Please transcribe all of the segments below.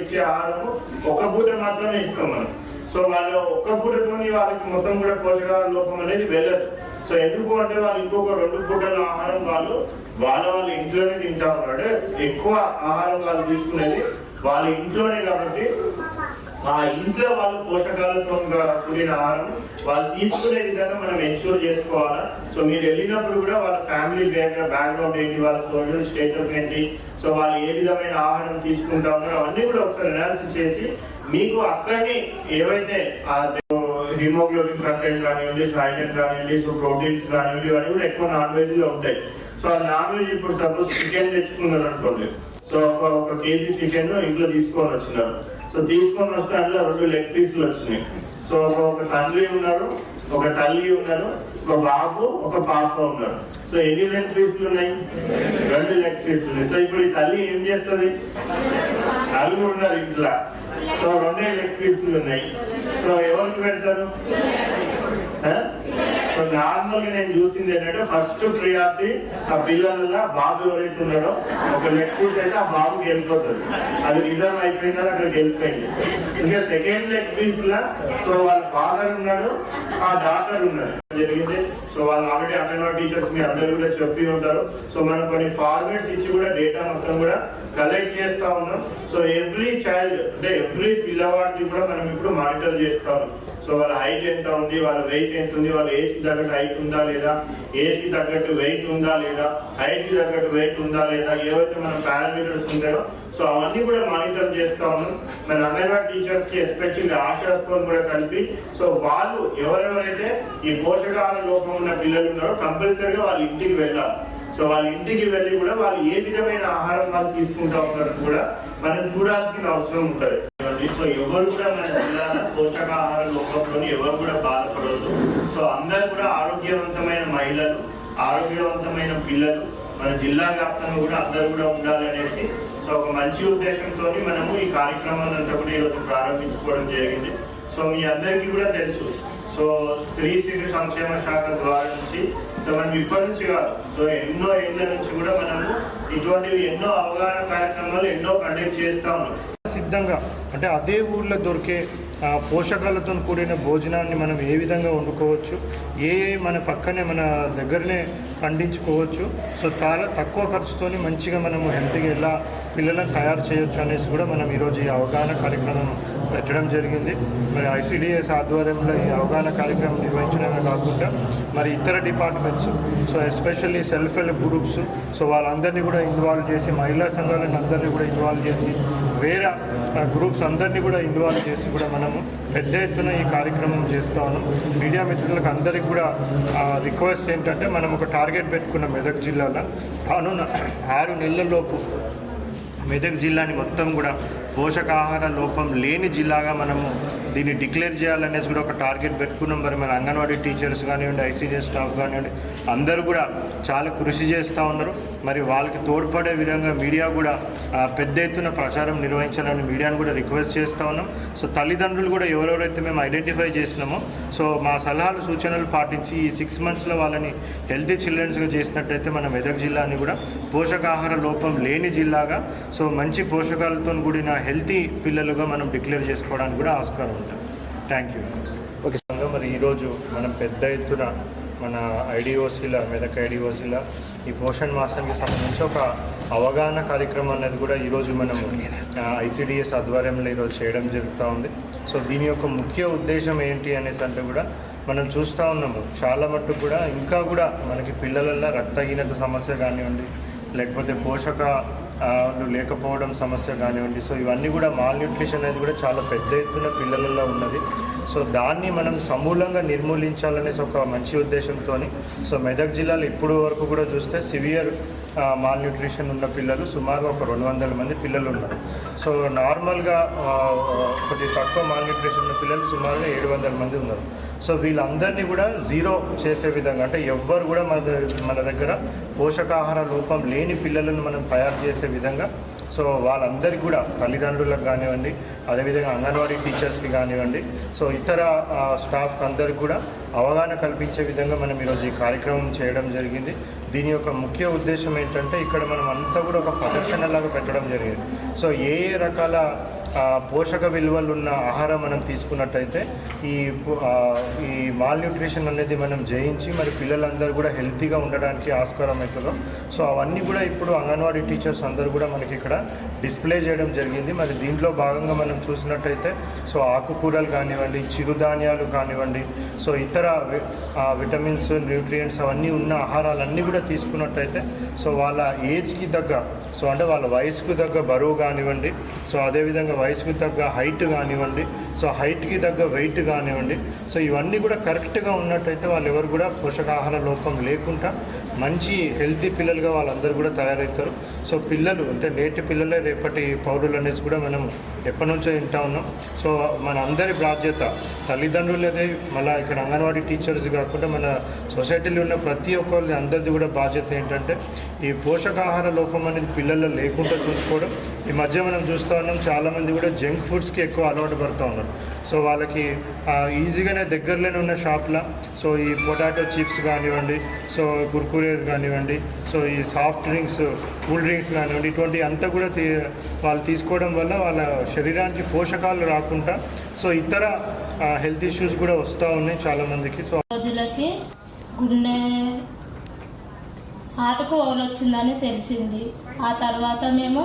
ఇచ్చే ఆహారము ఒక పూట మాత్రమే ఇస్తాం మనం. సో వాళ్ళు ఒక్క పూటతోని వాళ్ళకి మొత్తం కూడా పోషకాహార లోపం అనేది వెళ్ళదు. సో ఎందుకు అంటే వాళ్ళు ఇంకొక రెండు పూటల ఆహారం వాళ్ళు వాళ్ళ వాళ్ళ ఇంట్లోనే తింటా ఉన్నాడు. ఎక్కువ ఆహారం వాళ్ళు తీసుకునేది వాళ్ళ ఇంట్లోనే కాబట్టి ఆ ఇంట్లో వాళ్ళు పోషకాలతో కూడిన ఆహారం వాళ్ళు తీసుకునే విధంగా మనం ఎన్ష్యూర్ చేసుకోవాలా. సో మీరు వెళ్ళినప్పుడు కూడా వాళ్ళ ఫ్యామిలీ బ్యాక్గ్రౌండ్ ఏంటి వాళ్ళ సోషల్ స్టేటస్ ఏంటి సో వాళ్ళు ఏ విధమైన ఆహారం తీసుకుంటా ఉన్నారో అవన్నీ కూడా ఒకసారి అనాలిసిస్ చేసి మీకు అక్కడనే ఏవైతే ఆ హిమోగ్లోబిన్ కంటెంట్ కానివ్వండి థైరాయిడ్ కానివ్వండి సో ప్రోటీన్స్ కానివ్వండి ఇవన్నీ కూడా ఎక్కువ నాన్ వెజ్లో ఉంటాయి. సో ఆ నాన్ వెజ్ ఇప్పుడు సపోజ్ చికెన్ తెచ్చుకున్నారు అనుకోండి సో ఒక ఒక కేజీ చికెన్ ఇంట్లో తీసుకొని వచ్చినారు. సో తీసుకొని వస్తే అందులో రెండు లెగ్ పీసులు వచ్చినాయి. సో ఒక తండ్రి ఉన్నారు ఒక తల్లి ఉన్నారు ఒక బాబు ఒక పాప ఉన్నారు సో ఎన్ని లెగ్ పీసులు ఉన్నాయి? రెండు లెగ్ పీసులు ఉన్నాయి. సో ఇప్పుడు ఈ తల్లి ఏం చేస్తుంది? నలుగురు ఉన్నారు ఇంట్లో. సో రెండే లెగ్ పీసులు ఉన్నాయి. సో ఎవరికి పెడతారు? సో నార్మల్గా నేను చూసింది ఏంటంటే ఫస్ట్ ప్రియారిటీ ఆ పిల్లల బాబు ఎవరైతే ఉన్నాడో ఒక లెగ్ పీస్ అయితే ఆ బాబుకి వెళ్ళిపోతుంది అది రిజర్వ్ అయిపోయిందని అక్కడికి వెళ్ళిపోయింది ఇంకా సెకండ్ లెగ్ పీస్ లా సో వాళ్ళ ఫాదర్ ఉన్నాడు ఆ డాక్టర్ ఉన్నాడు. జరిగింది. సో వాళ్ళు ఆల్రెడీ అంగన్వాడీ టీచర్స్ మీ అందరూ కూడా చెప్పి ఉంటారు. సో మనం కొన్ని ఫార్మేట్స్ ఇచ్చి కూడా డేటా మొత్తం కూడా కలెక్ట్ చేస్తా ఉన్నాం. సో ఎవ్రీ చైల్డ్ అంటే ఎవ్రీ పిల్లవాడికి కూడా మనం ఇప్పుడు మానిటర్ చేస్తా ఉన్నాం. సో వాళ్ళ హైట్ ఎంత ఉంది వాళ్ళ వెయిట్ ఎంత ఉంది వాళ్ళ ఏజ్కి తగ్గట్టు హైట్ ఉందా లేదా ఏజ్కి తగ్గట్టు వెయిట్ ఉందా లేదా హైట్కి తగ్గట్టు వెయిట్ ఉందా లేదా ఏవైతే మనం పారామీటర్స్ ఉంటాయో సో అవన్నీ కూడా మానిటర్ చేస్తాము. మరి మన అంగన్వాడీ టీచర్స్కి ఎస్పెషల్లీ ఆశాస్తో కూడా కలిపి సో వాళ్ళు ఎవరెవరైతే ఈ పోషకాహార లోపం ఉన్న పిల్లలు ఉన్నారో కంపల్సరీగా వాళ్ళ ఇంటికి వెళ్ళాలి. సో వాళ్ళ ఇంటికి వెళ్ళి కూడా వాళ్ళు ఏ విధమైన ఆహారం వాళ్ళు తీసుకుంటా ఉన్నారు కూడా మనం చూడాల్సిన అవసరం ఉంటుంది. సో ఎవరు కూడా మన జిల్లాలో పోషకాహార లోపంలోని ఎవరు కూడా బాధపడదు సో అందరు కూడా ఆరోగ్యవంతమైన మహిళలు ఆరోగ్యవంతమైన పిల్లలు మన జిల్లా వ్యాప్తంగా కూడా అందరూ కూడా ఉండాలి అనేసి సో ఒక మంచి ఉద్దేశంతో మనము ఈ కార్యక్రమాన్ని అంతా కూడా ఈరోజు ప్రారంభించుకోవడం జరిగింది. సో మీ అందరికీ కూడా తెలుసు. సో స్త్రీ శిశు సంక్షేమ శాఖ ద్వారా నుంచి సో మనం ఇప్పటి నుంచి కాదు సో ఎన్నో ఏళ్ళ నుంచి కూడా మనము ఇటువంటివి ఎన్నో అవగాహన కార్యక్రమాలు ఎన్నో కండక్ట్ చేస్తా ఉన్నాం. సిద్ధంగా అంటే అదే ఊళ్ళో దొరికే పోషకాలతో కూడిన భోజనాన్ని మనం ఏ విధంగా వండుకోవచ్చు ఏ మన పక్కనే మన దగ్గరనే పండించుకోవచ్చు సో చాలా తక్కువ ఖర్చుతోని మంచిగా మనము హెల్త్గా ఎలా పిల్లలను తయారు చేయొచ్చు అనేసి కూడా మనం ఈరోజు ఈ అవగాహన కార్యక్రమం పెట్టడం జరిగింది. మరి ఐసిడిఎస్ ఆధ్వర్యంలో ఈ అవగాహన కార్యక్రమం నిర్వహించడమే కాకుండా మరి ఇతర departments so especially self help groups so వాళ్ళందరినీ కూడా ఇన్వాల్వ్ చేసి మహిళా సంఘాలను అందరినీ కూడా ఇన్వాల్వ్ చేసి వేరే గ్రూప్స్ అందరినీ కూడా ఇన్వాల్వ్ చేసి కూడా మనము పెద్ద ఎత్తున ఈ కార్యక్రమం చేస్తా ఉన్నాం. మీడియా మిత్రులకు అందరికీ కూడా రిక్వెస్ట్ ఏంటంటే మనం ఒక టార్గెట్ పెట్టుకున్న మెదక్ జిల్లాలో. కానున్న ఆరు నెలలలోపు మెదక్ జిల్లాని మొత్తం కూడా పోషకాహార లోపం లేని జిల్లాగా మనము దీన్ని డిక్లేర్ చేయాలనేసి కూడా ఒక టార్గెట్ పెట్టుకున్నాం. మరి మన అంగన్వాడీ టీచర్స్ కానివ్వండి ఐసీజీ స్టాఫ్ కానివ్వండి అందరూ కూడా చాలా కృషి చేస్తూ ఉన్నారు. మరి వాళ్ళకి తోడ్పడే విధంగా మీడియా కూడా పెద్ద ఎత్తున ప్రచారం నిర్వహించాలని మీడియాను కూడా రిక్వెస్ట్ చేస్తూ ఉన్నాం. సో తల్లిదండ్రులు కూడా ఎవరెవరైతే మేము ఐడెంటిఫై చేసినామో సో మా సలహాలు సూచనలు పాటించి ఈ సిక్స్ మంత్స్లో వాళ్ళని హెల్తీ చిల్డ్రన్స్గా చేసినట్టయితే మన మెదక్ జిల్లాని కూడా పోషకాహార లోపం లేని జిల్లాగా సో మంచి పోషకాలతో కూడిన హెల్తీ పిల్లలుగా మనం డిక్లేర్ చేసుకోవడానికి కూడా ఆస్కారం ఉంటుంది థ్యాంక్ యూ. ఓకే. మరి ఈరోజు మనం పెద్ద ఎత్తున మన ఐడిఓసీల మెదక్ ఐడిఓసీల ఈ పోషణ్ మాసానికి సంబంధించి ఒక అవగాహన కార్యక్రమం అనేది కూడా ఈరోజు మనం ఐసిడిఎస్ ఆధ్వర్యంలో ఈరోజు చేయడం జరుగుతూ ఉంది. సో దీని యొక్క ముఖ్య ఉద్దేశం ఏంటి అనేసి అంటే కూడా మనం చూస్తూ ఉన్నాము. చాలా మట్టుకు కూడా ఇంకా కూడా మనకి పిల్లలల్లో రక్తహీనత సమస్య కానివ్వండి లేకపోతే పోషక లేకపోవడం సమస్య కానివ్వండి సో ఇవన్నీ కూడా మాల్ న్యూట్రిషన్ అనేది కూడా చాలా పెద్ద ఎత్తున పిల్లలలో ఉన్నది. సో దాన్ని మనం సమూలంగా నిర్మూలించాలనేసి ఒక మంచి ఉద్దేశంతో సో మెదక్ జిల్లాలో ఇప్పుడు వరకు కూడా చూస్తే సివియర్ మాల్ న్యూట్రిషన్ ఉన్న పిల్లలు సుమారు ఒక రెండు వందల మంది పిల్లలు ఉన్నారు సో నార్మల్గా కొద్ది తక్కువ మాల్ న్యూట్రిషన్ ఉన్న పిల్లలు సుమారుగా ఏడు వందల మంది ఉన్నారు. సో వీళ్ళందరినీ కూడా జీరో చేసే విధంగా అంటే ఎవ్వరు కూడా మన మన దగ్గర పోషకాహార లోపం లేని పిల్లలను మనం తయారు చేసే విధంగా సో వాళ్ళందరికీ కూడా తల్లిదండ్రులకు కానివ్వండి అదేవిధంగా అంగన్వాడీ టీచర్స్కి కానివ్వండి సో ఇతర స్టాఫ్ అందరికి కూడా అవగాహన కల్పించే విధంగా మనం ఈరోజు ఈ కార్యక్రమం చేయడం జరిగింది. దీని యొక్క ముఖ్య ఉద్దేశం ఏంటంటే ఇక్కడ మనం అంతా కూడా ఒక ప్రదర్శనలాగా పెట్టడం జరిగింది. సో ఏ ఏ రకాల పోషక విలువలు ఉన్న ఆహారం మనం తీసుకున్నట్టయితే ఈ ఈ మాల్ న్యూట్రిషన్ అనేది మనం జయించి మరి పిల్లలందరూ కూడా హెల్తీగా ఉండడానికి ఆస్కారం అవుతుందో. సో అవన్నీ కూడా ఇప్పుడు అంగన్వాడీ టీచర్స్ అందరూ కూడా మనకి ఇక్కడ డిస్ప్లే చేయడం జరిగింది. మరి దీంట్లో భాగంగా మనం చూసినట్టయితే సో ఆకుకూరలు కానివ్వండి చిరుధాన్యాలు కానివ్వండి సో ఇతర విటమిన్స్ న్యూట్రియంట్స్ అవన్నీ ఉన్న ఆహారాలన్నీ కూడా తీసుకున్నట్టయితే సో వాళ్ళ ఏజ్కి తగ్గ సో అంటే వాళ్ళ వయసుకు తగ్గ బరువు కానివ్వండి సో అదేవిధంగా వయసుకు తగ్గ హైట్ కానివ్వండి సో హైట్కి తగ్గ వెయిట్ కానివ్వండి సో ఇవన్నీ కూడా కరెక్ట్గా ఉన్నట్టయితే వాళ్ళు ఎవరు కూడా పోషకాహార లోపం లేకుండా మంచి హెల్తీ పిల్లలుగా వాళ్ళందరూ కూడా తయారవుతారు. సో పిల్లలు అంటే నేటి పిల్లలే రేపటి పౌరులు అనేసి కూడా మనం ఎప్పటి నుంచో వింటా ఉన్నాం. సో మన అందరి బాధ్యత తల్లిదండ్రులదే మళ్ళీ ఇక్కడ అంగన్వాడీ టీచర్స్ కాకుండా మన సొసైటీలో ఉన్న ప్రతి ఒక్కరి అందరిది కూడా బాధ్యత ఏంటంటే ఈ పోషకాహార లోపం అనేది పిల్లల్లో లేకుండా చూసుకోవడం ఈ మధ్య మనం చూస్తూ ఉన్నాం చాలామంది కూడా జంక్ ఫుడ్స్కి ఎక్కువ అలవాటు పడుతూ ఉన్నారు. సో వాళ్ళకి ఈజీగానే దగ్గరలోనే ఉన్న షాప్లో సో ఈ పొటాటో చిప్స్ కానివ్వండి సో కుర్కురేస్ కానివ్వండి సో ఈ సాఫ్ట్ డ్రింక్స్ కూల్ డ్రింక్స్ కానివ్వండి ఇటువంటి అంతా కూడా తీ వాళ్ళు తీసుకోవడం వల్ల వాళ్ళ శరీరానికి పోషకాలు రాకుండా సో ఇతర హెల్త్ ఇష్యూస్ కూడా వస్తూ ఉన్నాయి చాలామందికి సో రోజులకి గుండె ఆటకు ఓలు వచ్చిందని తెలిసింది. ఆ తర్వాత మేము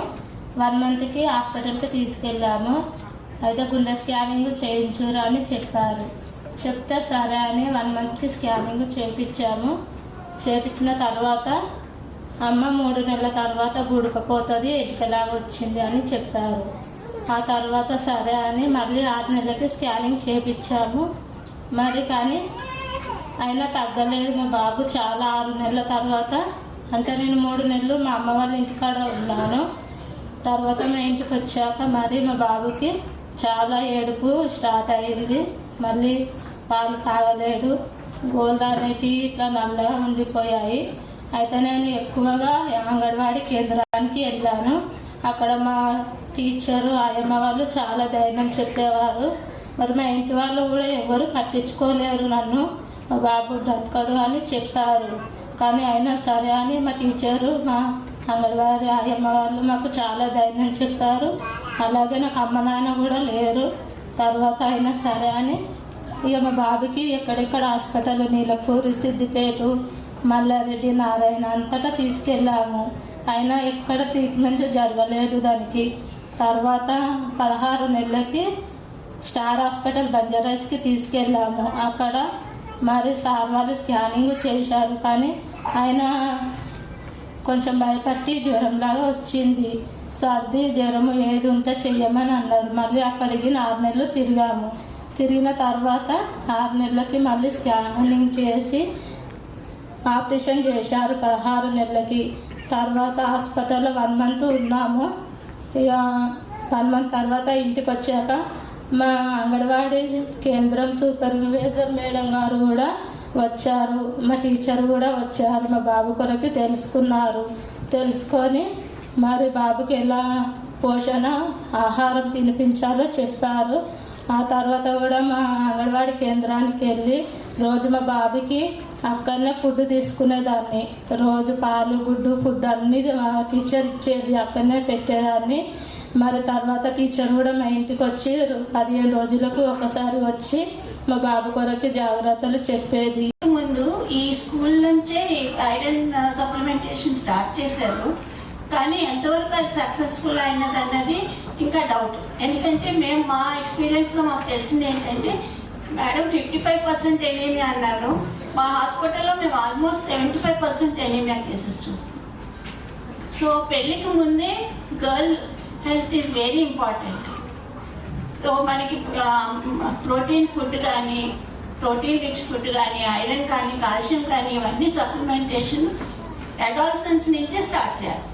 వన్ మంత్కి హాస్పిటల్కి తీసుకెళ్ళాము. అయితే గుండె స్కానింగ్ చేయించురా అని చెప్పారు. చెప్తే సరే అని వన్ మంత్కి స్కానింగ్ చేయించాము. చేయించిన తర్వాత అమ్మ మూడు నెలల తర్వాత గుడకపోతుంది ఎటుకలాగా వచ్చింది అని చెప్పారు. ఆ తర్వాత సరే అని మళ్ళీ ఆరు నెలలకి స్కానింగ్ చేయించాము. మరి కానీ అయినా తగ్గలేదు మా బాబు. చాలా ఆరు నెలల తర్వాత అంటే నేను మూడు నెలలు మా అమ్మ వాళ్ళ ఇంటికాడ ఉన్నాను. తర్వాత మా ఇంటికి వచ్చాక మరి మా బాబుకి చాలా ఏడుపు స్టార్ట్ అయింది. మళ్ళీ పాలు తాగలేడు. గోల్డ్ అనేటివి ఇట్లా నల్లగా ఉండిపోయాయి. అయితే నేను ఎక్కువగా అంగన్వాడీ కేంద్రానికి వెళ్ళాను. అక్కడ మా టీచరు ఆయమ్మ వాళ్ళు చాలా ధైర్యం చెప్పేవారు. మరి మా ఇంటి వాళ్ళు కూడా ఎవరు పట్టించుకోలేరు నన్ను. మా బాబు బ్రతకడు అని చెప్పారు. కానీ అయినా సరే అని మా టీచరు మా అంగన్వాడి ఆయమ్మ వాళ్ళు మాకు చాలా ధైర్యం చెప్పారు. అలాగే నాకు అమ్మ నాన్న కూడా లేరు. తర్వాత అయినా సరే అని ఇక మా బాబుకి ఎక్కడెక్కడ హాస్పిటల్ నీలపూరి సిద్దిపేట మల్లారెడ్డి నారాయణ అంతటా తీసుకెళ్ళాము. అయినా ఎక్కడ ట్రీట్మెంట్ జరగలేదు దానికి. తర్వాత పదహారు నెలలకి స్టార్ హాస్పిటల్ బంజారాస్కి తీసుకెళ్ళాము. అక్కడ మరి సార్ వాళ్ళు స్కానింగ్ చేశారు. కానీ ఆయన కొంచెం భయపట్టి జ్వరంలాగా వచ్చింది. సర్ది జ్వరము ఏది ఉంటే చెయ్యమని అన్నారు. మళ్ళీ అక్కడికి ఆరు నెలలు తిరిగాము. తిరిగిన తర్వాత ఆరు నెలలకి మళ్ళీ స్కానింగ్ చేసి ఆపరేషన్ చేశారు పదహారు నెలలకి. తర్వాత హాస్పిటల్లో వన్ మంత్ ఉన్నాము. ఇక వన్ మంత్ తర్వాత ఇంటికి వచ్చాక మా అంగన్వాడీ కేంద్రం సూపర్వైజర్ మేడం గారు కూడా వచ్చారు. మా టీచర్ కూడా వచ్చారు. మా బాబు కొరకు తెలుసుకున్నారు. తెలుసుకొని మరి బాబుకి ఎలా పోషణ ఆహారం తినిపించాలో చెప్పారు. ఆ తర్వాత కూడా మా అంగన్వాడీ కేంద్రానికి వెళ్ళి రోజు మా బాబుకి అక్కడనే ఫుడ్ తీసుకునేదాన్ని. రోజు పాలు గుడ్డు ఫుడ్ అన్నీ మా టీచర్ ఇచ్చేది అక్కడనే పెట్టేదాన్ని. మరి తర్వాత టీచర్ కూడా మా ఇంటికి వచ్చి పదిహేను రోజులకు ఒకసారి వచ్చి మా బాబు కొరకు జాగ్రత్తలు చెప్పేది. ముందు ఈ స్కూల్ నుంచే ఐరన్ సప్లిమెంటేషన్ స్టార్ట్ చేశారు. కానీ ఎంతవరకు అది సక్సెస్ఫుల్ అయినది అన్నది ఇంకా డౌట్ ఎందుకంటే మేము మా ఎక్స్పీరియన్స్లో మాకు తెలిసింది ఏంటంటే madam fifty five percent anaemia అన్నారు. మా హాస్పిటల్లో మేము almost seventy five percent anaemia cases చూస్తాం. సో పెళ్ళికి ముందే girl health is very important so మనకి ప్రోటీన్ ఫుడ్ కానీ ప్రోటీన్ రిచ్ ఫుడ్ కానీ ఐరన్ కానీ కాల్షియం కానీ ఇవన్నీ సప్లిమెంటేషన్ అడాల్సన్స్ నుంచే స్టార్ట్ చేయాలి.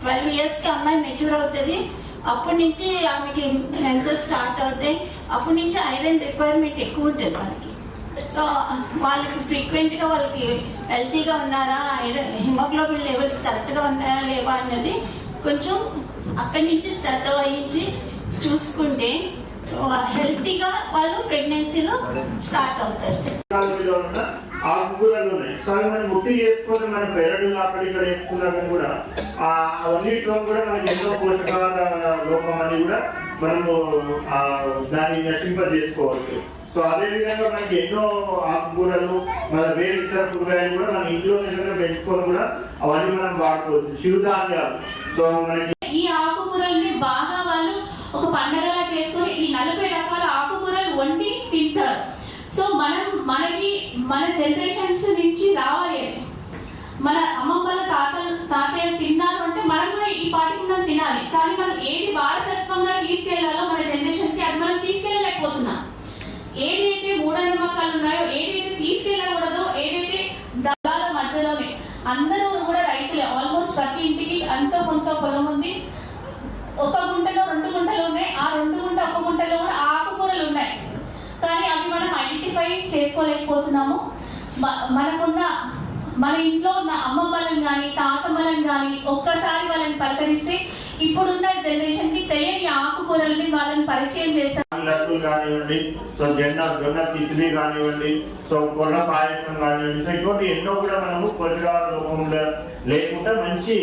ట్వెల్వ్ ఇయర్స్కి అమ్మాయి మెచ్యూర్ అవుతుంది. అప్పటి నుంచి ఆమెకి మెన్సెస్ స్టార్ట్ అవుతాయి అప్పటి నుంచి ఐరన్ రిక్వైర్మెంట్ ఎక్కువ ఉంటుంది వాళ్ళకి. సో వాళ్ళకి ఫ్రీక్వెంట్గా వాళ్ళకి హెల్తీగా ఉన్నారా ఐరన్ హిమోగ్లోబిన్ లెవెల్స్ కరెక్ట్గా ఉన్నారా లేవా అన్నది కొంచెం అక్కడి నుంచి శ్రద్ధ వహించి చూసుకుంటే హెల్తీగా వాళ్ళు ప్రెగ్నెన్సీలో స్టార్ట్ అవుతారు. ఆకుకూరలు ఉన్నాయి సో అవి మనం ముట్టి చేసుకొని మనం పెరడు అక్కడ ఇక్కడ వేసుకున్నా కూడా ఆ అవన్నిటిలో కూడా మనకి ఎన్నో పోషకాల లోపం అని కూడా మనము దాన్ని నశింప సో అదే విధంగా మనకి ఎన్నో ఆకుకూరలు మన వేరే ఇతర కూరగాయలు కూడా మన ఇంట్లో నిజంగా పెంచుకొని కూడా అవన్నీ మనం వాడుకోవచ్చు. శివధాన్యాలు. సో మనకి ఈ ఆకుకూరల్ని బాగా వాళ్ళు ఒక పండగలా చేసుకొని ఈ నలభై రకాల ఆకుకూరలు వండి తింటారు సో మనం మనకి మన జనరేషన్స్ నుంచి రావాలి మన అమ్మమ్మల తాతలు తాతయ్యలు తిన్నారు అంటే మనం కూడా ఈ పాటికి మనం తినాలి. కానీ మనం ఏది వారసత్వంగా తీసుకెళ్ళాలో మన జనరేషన్కి అది మనం తీసుకెళ్ళలేకపోతున్నాం ఏదైతే మూఢనమ్మకాలు ఉన్నాయో ఏదైతే తీసుకెళ్ళకూడదో ఏదైతే దళాల మధ్యలోనే అందరూ కూడా రైతులే ఆల్మోస్ట్ ప్రతి ఇంటికి అంత కొంత పొలం ఉంది ఒక గుంటలో రెండు గుంటలు ఉన్నాయి ఆ రెండు గుంట ఒక గుంటలో కూడా ఆకుకూరలు ఉన్నాయి కానీ అవి మనం ఐడెంటిఫై చేసుకోలేకపోతున్నాము మ- మనకున్న మన ఇంట్లో ఉన్న అమ్మమ్మలను కానీ తాతమలం కానీ ఒక్కసారి వాళ్ళని పలకరిస్తే ఇప్పుడున్న జనరేషన్కి తెలియని ఆకుకూరల్ని వాళ్ళని పరిచయం చేస్తారు. లడ్డు కానివ్వండి సో జెండ జొన్న కిచిడి కానివ్వండి సో కొర్ర పాయసం కానివ్వండి సో ఇటువంటి ఎన్నో కూడా మనము పోషకాహార రూపంలో లేకుండా మంచి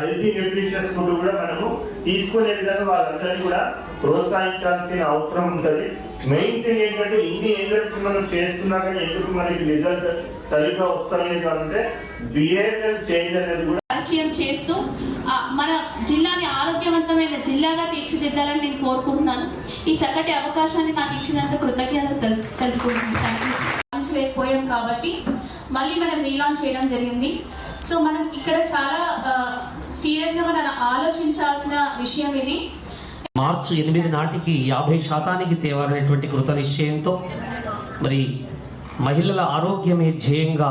హెల్తీ న్యూట్రిషియస్ ఫుడ్ కూడా మనము తీసుకునే విధంగా వాళ్ళందరినీ కూడా ప్రోత్సహించాల్సిన అవసరం ఉంటుంది. మెయిన్ థింగ్ ఏంటంటే ఇన్ని ఏంటంటే మనం చేస్తున్నా కానీ ఎందుకు మనకి రిజల్ట్ సరిగ్గా అంటే బిహేవియర్ చేంజ్ అనేది కూడా పరిచయం చేస్తూ మన జిల్లాని ఆరోగ్యవంతమైన జిల్లాగా తీర్చిదిద్దాలని నేను కోరుకుంటున్నాను. ఈ చక్కటి అవకాశాన్ని నాకు ఇచ్చినందుకు కృతజ్ఞతలు తెలు- తెలుపుకుంటున్నాను. లేకపోయాం కాబట్టి మళ్ళీ మనం రీలాంచ్ చేయడం జరిగింది. సో మనం ఇక్కడ చాలా సీరియస్గా మనం ఆలోచించాల్సిన విషయం ఇది. మార్చి ఎనిమిది నాటికి యాభై శాతానికి తేవాలనేటువంటి కృత నిశ్చయంతో మరి మహిళల ఆరోగ్యమే ధ్యేయంగా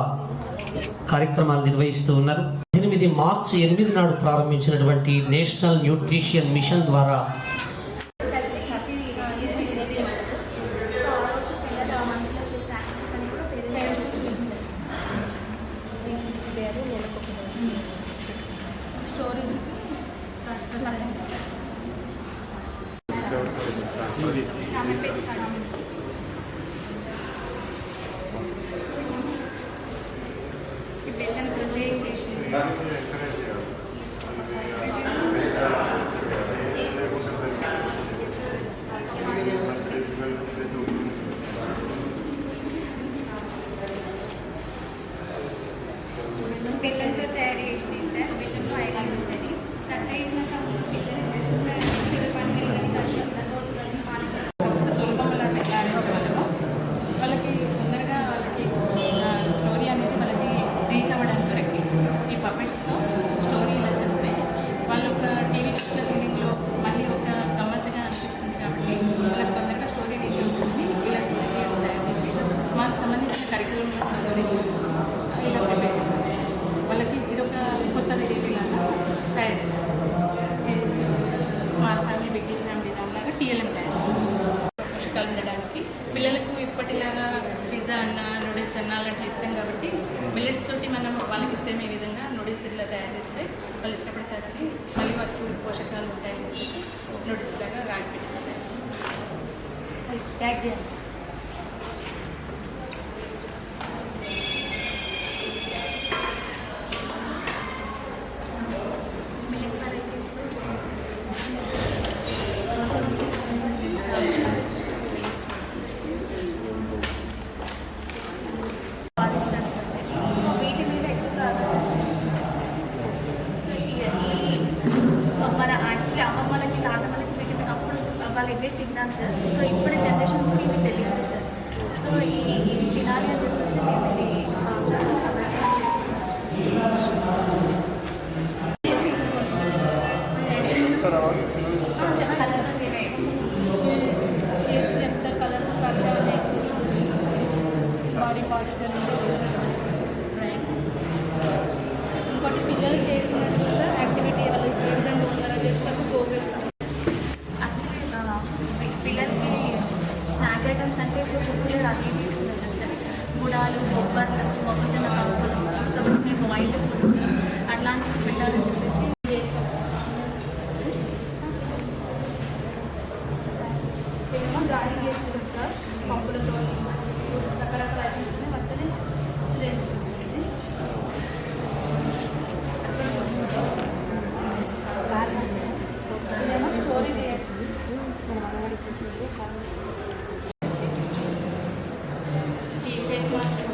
కార్యక్రమాలు నిర్వహిస్తూ ఉన్నారు. ఎనిమిది మార్చి ఎనిమిది నాడు ప్రారంభించినటువంటి నేషనల్ న్యూట్రిషన్ మిషన్ ద్వారా బెల్లంతో తయారు చేసినవి సార్ బెల్లంలో ఐరన్ ఉంటుంది చక్కగా అయినాక పిల్లలు పండుగలు కానీ కష్టం రోజు కానీ పాలన దుర్గమ్మలాంటి తయారించగలము వాళ్ళకి తొందరగా వాళ్ళకి ఆ, స్టోరీ అనేది వాళ్ళకి రీచ్ అవ్వడానికి వరకు ఈ పపెట్స్తో స్టోరీ ఇలా చెప్తే వాళ్ళు ఒక టీవీ ఫీలింగ్లో మళ్ళీ ఒక గమ్మత్తుగా అనిపిస్తుంది కాబట్టి వాళ్ళకి తొందరగా స్టోరీ రీచ్ అవుతుంది ఇలా స్టోరీ తయారు చేసి మాకు సంబంధించిన కరికులం స్టోరీస్ ఇలా ప్రిపేర్ చేస్తాం వాళ్ళకి ఇది ఒక కొత్త వెరైటీ లాగా తయారు చేస్తాం స్మాల్ ఫ్యామిలీ బిగ్ ఫ్యామిలీ దానిలాగా టీఎల్ఎం తయారు చేస్తాం పోషకాలు ఉండడానికి పిల్లలకు ఇప్పటిలాగా పిజ్జా అన్న నూడిల్స్ అన్న అలాంటివి ఇష్టం కాబట్టి మిల్లెట్స్ తోటి మనం వాళ్ళకి ఇష్టమే విధంగా నూడిల్స్ ఇట్లా తయారు చేస్తే వాళ్ళు ఇష్టపడతారని మళ్ళీ వాళ్ళకు పోషకాలు ఉంటాయని చెప్పేసి నూడిల్స్ లాగా రాగి పిండి ప్యాక్ చేయండి మిల్లెట్ వెరైటీస్ పాలిస్తారు సార్ సో వీటి మీద ఎక్కువగా అవేర్నెస్ చేస్తున్నారు సార్ సో ఈ ఈ మన యాక్చువల్లీ అమ్మమ్మలకి తాతమ్మలకి వీటిని అప్పుడు వాళ్ళు ఇవే తిన్నారు సార్ సో ఇప్పుడు జనరేషన్స్కి ఇవి తెలియదు సార్ సో ఈ ఇవి తినాలి అని చెప్పేసి మేము ఇది అవేర్నెస్ చేస్తున్నాం సార్ షేప్స్ ఎంత కలర్స్ పడతాయి బాడీ పార్ట్స్ ఇంకోటి పిల్లలు చేసిన యాక్టివిటీ వాళ్ళు ఏ విధంగా ఉన్నారో చెప్తారు గోగెస్ యాక్చువల్లీ పిల్లలకి స్నాక్ ఐటమ్స్ అంటే ఇప్పుడు చుట్టూ అన్నీ తీసుకుంటాం సార్ గుడాలు బొబ్బర్లు మొక్కజొన్న కంకులు ఇంకా బాయిల్డ్ ఫుడ్స్ అట్లాంటివి పెట్టాలని చెప్పేసి చేస్తారు సార్ పప్పులతో రకరకాల ఐటమ్స్ ఉన్నాయి వాటిని చేస్తుంది ఇదేమో స్టోరీ ఈ ఫేస్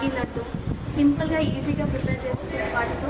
రాగి లడ్డు సింపుల్గా ఈజీగా ప్రిపేర్ చేసుకునే వాటితో